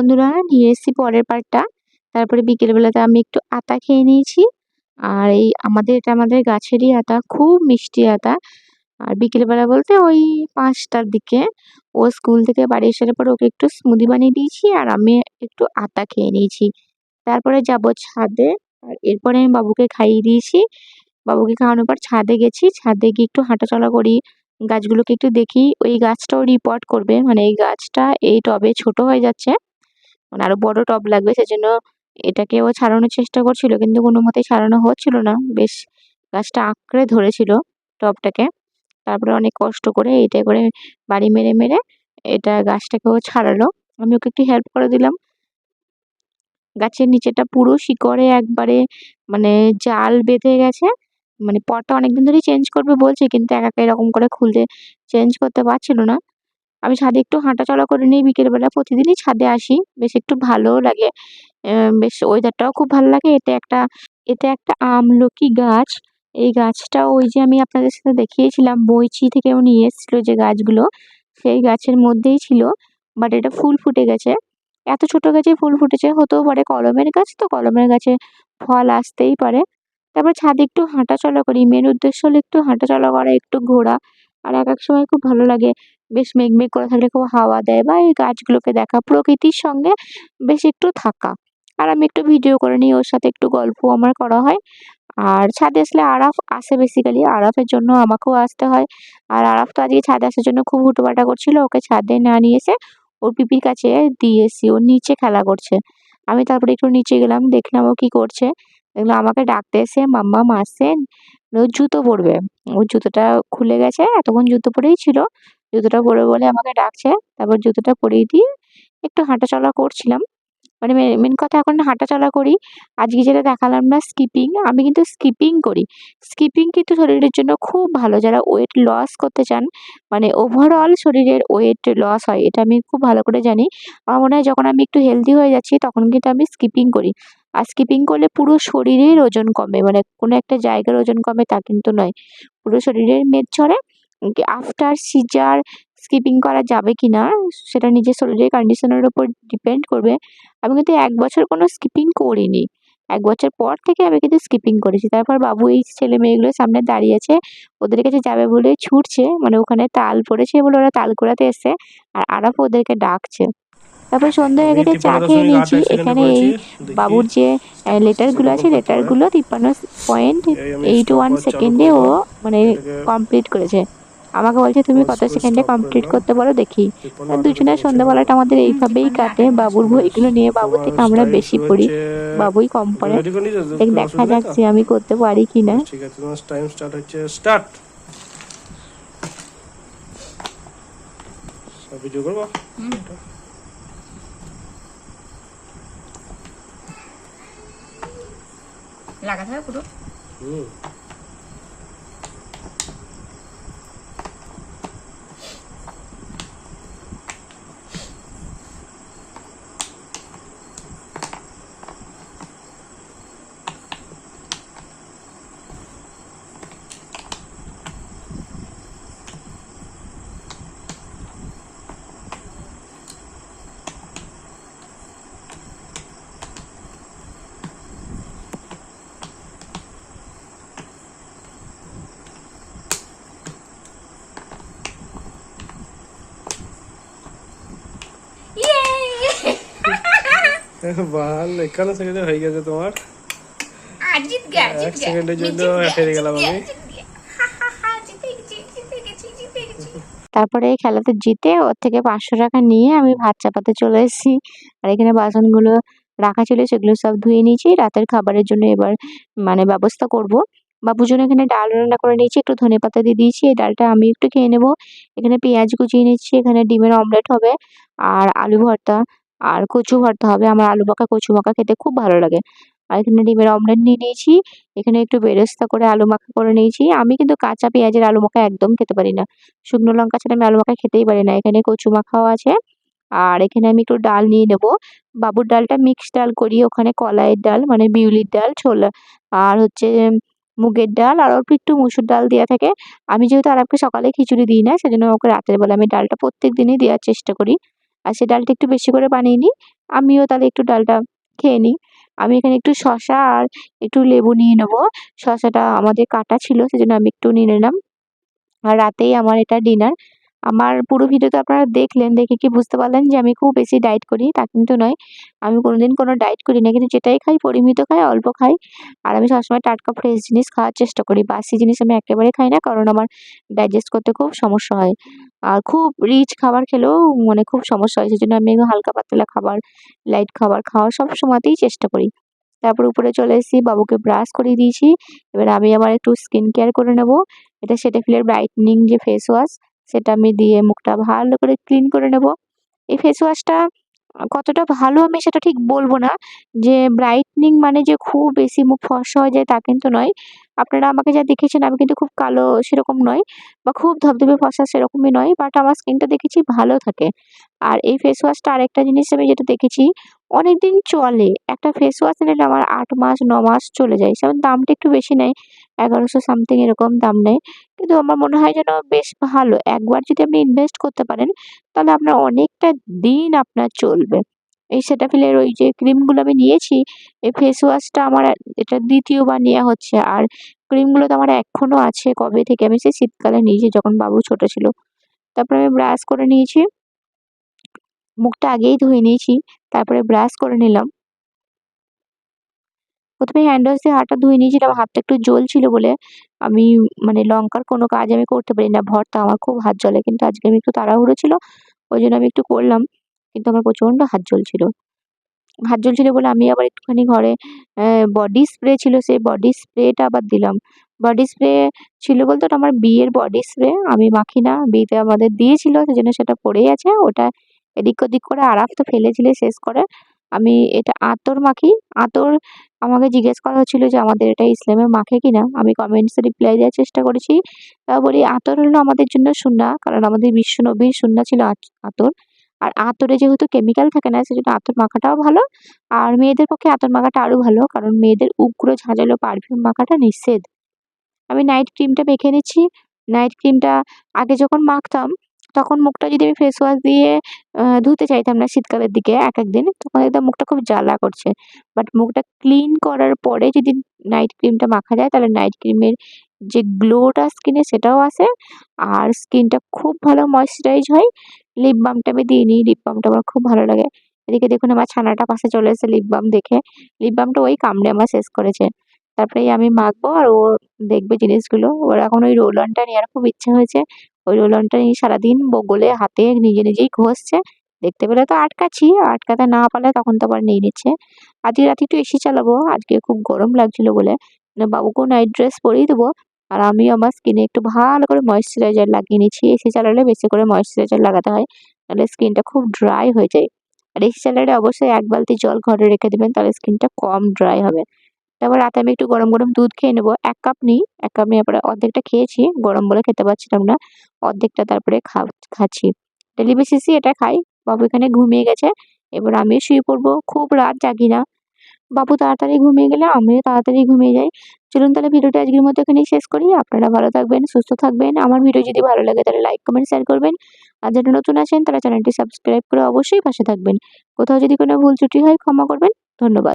বন্ধুরা নিয়ে এসেছি পরের পার্টটা তারপরে বিকেলবেলাতে আমি একটু আতা খেয়ে নিয়েছি। আর এই আমাদের, এটা আমাদের গাছেরই আতা, খুব মিষ্টি আতা। আর বিকেলবেলা বলতে ওই পাঁচটার দিকে ও স্কুল থেকে বাড়ি আসার পর ওকে একটু স্মুদি বানিয়ে দিয়েছি আর আমি একটু আতা খেয়ে নিয়েছি। তারপরে যাব ছাদে আর এরপরে আমি বাবুকে খাইয়ে দিয়েছি। বাবুকে খাওয়ানোর পর ছাদে গেছি। ছাদে গিয়ে একটু হাঁটাচলা করি। গাছগুলোকে একটু দেখি। ওই গাছটাও রিপোর্ট করবে। মানে এই গাছটা এই টবে ছোট হয়ে যাচ্ছে। মানে আরও বড় টব লাগবে, সেজন্য ও ছাড়ানোর চেষ্টা করছিল, কিন্তু কোনো মতেই ছাড়ানো হচ্ছিল না। বেশ গাছটা আঁকড়ে ধরেছিল টবটাকে। তারপরে অনেক কষ্ট করে এটা করে বাড়ি মেরে মেরে এটা গাছটাকে ও ছাড়ালো। আমি ওকে একটু হেল্প করে দিলাম। গাছের নিচেটা পুরো শিকড়ে একবারে মানে জাল বেঁধে গেছে। মানে পটটা অনেকদিন ধরেই চেঞ্জ করবে বলছে, কিন্তু একা একা এরকম করে খুলতে চেঞ্জ করতে পারছিল না। আমি ছাদে একটু হাঁটাচলা করে নিই, বিকেলবেলা প্রতিদিনই ছাদে আসি। বেশ একটু ভালোও লাগে বেশ ওয়েদারটাও খুব ভালো লাগে। এতে একটা এতে একটা আমলকি গাছ। এই গাছটা ওই যে আমি আপনাদের সাথে দেখিয়েছিলাম বইচি থেকেও নিয়ে এসেছিল যে গাছগুলো, সেই গাছের মধ্যেই ছিল। বাট এটা ফুল ফুটে গেছে। এত ছোট গাছে ফুল ফুটেছে, হতেও পারে কলমের গাছ, তো কলমের গাছে ফল আসতেই পারে। তারপর ছাদে একটু হাঁটাচলা করি। মেন উদ্দেশ্য হলো একটু হাঁটাচলা করা, একটু ঘোরা। আর এক এক সময় খুব ভালো লাগে। বেশ মেঘমেঘ করে থাকলে খুব হাওয়া দেয় বা এই গাছগুলোকে দেখা, প্রকৃতির সঙ্গে বেশ একটু থাকা। আর আমি একটু ভিডিও করে নিই, ওর সাথে একটু গল্প আমার করা হয়। আর ছাদে আসলে আরাফ আসে বেসিক্যালি আরাফের জন্য আমাকেও আসতে হয়। আর আরাফ তো আজকে ছাদে আসার জন্য খুব হুটোপাটা করছিল, ওকে ছাদে না নিয়ে এসে ওর পিপির কাছে দিয়ে এসি ও নিচে খেলা করছে। আমি তারপরে একটু নিচে গেলাম, দেখলাম ও কি করছে। দেখলাম আমাকে ডাকতে এসে, মাম্মা আসেন ও জুতো পরবে। ওর জুতোটা খুলে গেছে, এতক্ষণ জুতো পরেই ছিল। জুতোটা পরে বলে আমাকে ডাকছে। তারপর জুতোটা পরিয়ে দিয়ে একটু হাঁটাচলা করছিলাম। মানে মেন কথা এখন হাঁটাচলা করি। আজকে যেটা দেখালাম না স্কিপিং আমি কিন্তু স্কিপিং করি। স্কিপিং কিন্তু শরীরের জন্য খুব ভালো। যারা ওয়েট লস করতে চান মানে ওভারঅল শরীরের ওয়েট লস হয়, এটা আমি খুব ভালো করে জানি। আমার মনে হয় যখন আমি একটু হেলদি হয়ে যাচ্ছি, তখন কিন্তু আমি স্কিপিং করি। আর স্কিপিং করলে পুরো শরীরের ওজন কমে। মানে কোনো একটা জায়গার ওজন কমে তা কিন্তু নয়। পুরো শরীরের মেদ ঝরে আফটার সিজার স্কিপিং করা যাবে কি না সেটা নিজের শরীরের কন্ডিশনের ওপর ডিপেন্ড করবে। আমি কিন্তু এক বছর কোনো স্কিপিং করিনি। এক বছর পর থেকে আমি কিন্তু স্কিপিং করেছি। তারপর বাবু এই ছেলে মেয়েগুলোর সামনে দাঁড়িয়ে আছে ওদের কাছে যাবে বলে ছুটছে মানে ওখানে তাল পড়েছে বলে ওরা তাল কুড়াতে এসছে আর আরাফ ওদেরকে ডাকছে। তারপর সন্ধ্যা হয়ে গেছে চা খেয়ে নিয়েছি। এখানে এই বাবুর যে লেটারগুলো আছে লেটারগুলো তিপ্পান্ন পয়েন্ট এইট ওয়ান সেকেন্ডে ও মানে কমপ্লিট করেছে। আমাকে বলছে তুমি কত সেকেন্ডে কমপ্লিট করতে বলো দেখি। দুজনের সন্ধ্যাবেলাটা আমাদের এইভাবেই কাটে। বাবুর বইগুলো নিয়ে বাবু থেকে আমরা বেশি পড়ি। বাবুই কম পড়ে। দেখা যাক যে আমি করতে পারি কি না। ঠিক আছে তোমার টাইম স্টার্ট হচ্ছে স্টার্ট সব ভিডিও করব? লাগাতে হবে পুরো? হুম। সেকেন্ডে হয়ে গেছে তোমার। তারপরে খেলাতে জিতে ওর থেকে পাঁচশো টাকা নিয়ে আমি ভাত চাপাতে চলে এসেছি। আর এখানে বাসনগুলো রাখা ছিল সেগুলো সব ধুয়ে নিয়েছি। রাতের খাবারের জন্য এবার মানে ব্যবস্থা করব। বাবুর জন্য এখানে ডাল রান্না করে নিয়েছি একটু ধনে পাতা দিয়ে দিয়েছি। এই ডালটা আমি একটু খেয়ে নেব। এখানে পেঁয়াজ কুচিয়ে নিচ্ছি এখানে ডিমের অমলেট হবে। আর আলু ভর্তা। আর কচু ভর্তা হবে। আমার আলু মাখা কচু মাখা খেতে খুব ভালো লাগে। আর এখানে ডিমের অমলেট নিয়ে নিয়েছি। এখানে একটু বেরেস্তা করে আলু মাখা করে নিয়েছি। আমি কিন্তু কাঁচা পেঁয়াজের আলু মাখা একদম খেতে পারি না। শুকনো লঙ্কা ছাড়া আমি আলু মাখা খেতেই পারি না। এখানে কচু মাখাও আছে। আর এখানে আমি একটু ডাল নিয়ে নেব। বাবুর ডালটা মিক্স ডাল করি। ওখানে কলাইয়ের ডাল মানে বিউলির ডাল, ছোলা আর হচ্ছে মুগের ডাল আর অল্প একটু মুসুর ডাল দেওয়া থাকে। আমি যেহেতু আর আরবকে সকালে খিচুড়ি দিই না, সেজন্য ওকে রাতের বেলা আমি ডালটা প্রত্যেক দিনই দেওয়ার চেষ্টা করি। আর সে ডালটা একটু বেশি করে বানিয়ে নিই। আমিও তাহলে একটু ডালটা খেয়ে নিই। আমি এখানে একটু শসা আর একটু লেবু নিয়ে নেব। শশাটা আমাদের কাটা ছিল, সেজন্য আমি একটু নিয়ে নিলাম। আর রাতেই আমার এটা ডিনার। আমার পুরো ভিডিও তো আপনারা দেখলেন, দেখে কি বুঝতে পারলেন যে আমি খুব বেশি ডায়েট করি, তা কিন্তু নয়। আমি কোনোদিন কোনো ডায়েট করি না, কিন্তু যেটাই খাই, পরিমিত খাই, অল্প খাই। আর আমি সবসময় টাটকা ফ্রেশ জিনিস খাওয়ার চেষ্টা করি। বাসি জিনিস আমি একেবারে খাই না, কারণ আমার ডাইজেস্ট করতে খুব সমস্যা হয়। আর খুব রিচ খাবার খেলেও মানে খুব সমস্যা হয়। সেজন্য আমি একটু হালকা পাতলা খাবার লাইট খাবার খাওয়ার সব সময়তেই চেষ্টা করি। তারপর উপরে চলে এসেছি, বাবুকে ব্রাশ করিয়ে দিয়েছি। এবার আমি আবার একটু স্কিন কেয়ার করে নেব। এটা সেটাফিলের ব্রাইটনিং যে ফেস ওয়াশ সেটা আমি দিয়ে মুখটা ভালো করে ক্লিন করে নেব। এই ফেস ওয়াশটা কতটা ভালো আমি সেটা ঠিক বলব না। যে ব্রাইটনিং মানে যে খুব বেশি মুখ ফর্সা হয়ে যায় তা কিন্তু নয়। আপনারা আমাকে যা দেখেছেন আমি কিন্তু খুব কালো সেরকম নয় বা খুব ধবধবে ফর্সা সেরকমই নয় বাট আমার স্কিনটা দেখেছি ভালো থাকে। আর এই ফেস ওয়াশটা আরেকটা জিনিস আমি যেটা দেখেছি অনেক দিন চলে, একটা ফেস ওয়াশ নিলে আমার আট মাস, ন মাস চলে যায়। সেমন দামটা একটু বেশি নেয়, এগারোশো সামথিং এরকম দাম নেয়। কিন্তু আমার মনে হয় যেন বেশ ভালো। একবার যদি আপনি ইনভেস্ট করতে পারেন, তাহলে আপনার অনেকটা দিন আপনার চলবে। এই সেটাফিলের ওই যে ক্রিমগুলো আমি নিয়েছি, এই ফেস ওয়াশটা আমার এটা দ্বিতীয়বার নেওয়া হচ্ছে। আর ক্রিমগুলো তো আমার এখনও আছে কবে থেকে? আমি সেই শীতকালে নিয়েছি যখন বাবু ছোট ছিল। তারপরে আমি ব্রাশ করে নিয়েছি। মুখটা আগেই ধুয়ে নিয়েছি, তারপরে ব্রাশ করে নিলাম। প্রথমে হ্যান্ড ওয়াশ দিয়ে হাতটা ধুয়ে নিয়েছিলাম। হাতটা একটু জ্বলছিল বলে আমি মানে লঙ্কার কোনো কাজ আমি করতে পারি না ভর্তা আমার খুব হাত জ্বলে, কিন্তু আজকে আমি একটু তাড়াহুড়ো ছিল, ওই জন্য আমি একটু করলাম। কিন্তু আমার প্রচণ্ড হাত জ্বলছিল। হাত জ্বলছিল বলে আমি আবার একটুখানি ঘরে বডি স্প্রে ছিল, সেই বডি স্প্রেটা আবার দিলাম। বডি স্প্রে ছিল বলতে ওটা আমার বিয়ের বডি স্প্রে আমি মাখি না, বিয়েতে আমাদের দিয়েছিল সেই জন্য সেটা পড়েই আছে, ওটা এদিক ওদিক করে আরাফ তো ফেলেছিলে শেষ করে। আমি এটা আতর মাখি, আতর আমাকে জিজ্ঞেস করা হচ্ছিল যে আমাদের এটা ইসলামে মাখে কিনা? আমি কমেন্টসে রিপ্লাই দেওয়ার চেষ্টা করেছি। তা বলি, আতর হলো আমাদের জন্য সুন্না, কারণ আমাদের বিশ্ব নবীর সুন্না ছিল আত- আতর। আর আতরে যেহেতু কেমিক্যাল থাকে না, সেজন্য আতর মাখাটাও ভালো। আর মেয়েদের পক্ষে আতর মাখাটা আরও ভালো, কারণ মেয়েদের উগ্র ঝাঁঝালো পারফিউম মাখাটা নিষেধ। আমি নাইট ক্রিমটা মেখে নিচ্ছি। নাইট ক্রিমটা আগে যখন মাখতাম, তখন মুখটা যদি আমি ফেস ওয়াশ দিয়ে ধুতে চাইতাম না শীতকালের দিকে এক একদিন তখন একদম মুখটা খুব জ্বালা করছে। বাট মুখটা ক্লিন করার পরে যদি নাইট ক্রিমটা মাখা যায়, তাহলে নাইট ক্রিমের যে গ্লোটা স্কিনে সেটাও আসে আর স্কিনটা খুব ভালো ময়শ্চারাইজ হয়। লিপ বামটা আমি দিই নিই লিপ বামটা আমার খুব ভালো লাগে। এদিকে দেখুন আমার ছানাটা পাশে চলে এসেছে লিপ বাম দেখে। লিপ বামটা ওই কামড়ে আমার শেষ করেছে। তারপরে আমি মাখবো আর ও দেখবে জিনিসগুলো। ওর এখন ওই রোল অনটা নেওয়ার খুব ইচ্ছা হয়েছে। ওই রোল অনটা নিয়ে সারাদিন বগলে হাতে নিজে নিজেই ঘষছে। দেখতে পেলে তো আটকাচ্ছি। আটকাতে না পারলে তখন তো আবার নিয়ে নিচ্ছে। আজকে রাতে একটু এসি চালাবো। আজকে খুব গরম লাগছিল বলে। মানে বাবুকেও নাইট ড্রেস পরিয়ে দেবো। আর আমি আমার স্কিনে একটু ভালো করে ময়েশ্চারাইজার লাগিয়ে নিচ্ছি এসি চালালে বেশি করে ময়েশ্চারাইজার লাগাতে হয়, তাহলে স্কিনটা খুব ড্রাই হয়ে যায়। আর এসি চালালে অবশ্যই এক বালতি জল ঘরে রেখে দেবেন, তাহলে স্কিনটা কম ড্রাই হবে। তারপর রাতে আমি একটু গরম গরম দুধ খেয়ে নেব, এক কাপ নিই, এক কাপ নিয়ে পরে অর্ধেকটা খেয়েছি, গরম বলে খেতে পারছিলাম না, অর্ধেকটা তারপরে খাচ্ছি। ডেলি বেসিসই এটা খাই, বাবু এখানে ঘুমিয়ে গেছে, এবার আমিও শুয়ে পড়ব, খুব রাত জাগি না। বাবু তাড়াতাড়ি ঘুমিয়ে গেলে আমিও তাড়াতাড়ি ঘুমিয়ে যাই। চলুন তাহলে ভিডিওটা আজকের মতো এখানেই শেষ করি। আপনারা ভালো থাকবেন, সুস্থ থাকবেন। আমার ভিডিও যদি ভালো লাগে তাহলে লাইক কমেন্ট শেয়ার করবেন। আর যারা নতুন আছেন তারা চ্যানেলটি সাবস্ক্রাইব করে অবশ্যই পাশে থাকবেন। কোথাও যদি কোনো ভুল ত্রুটি হয় ক্ষমা করবেন। ধন্যবাদ।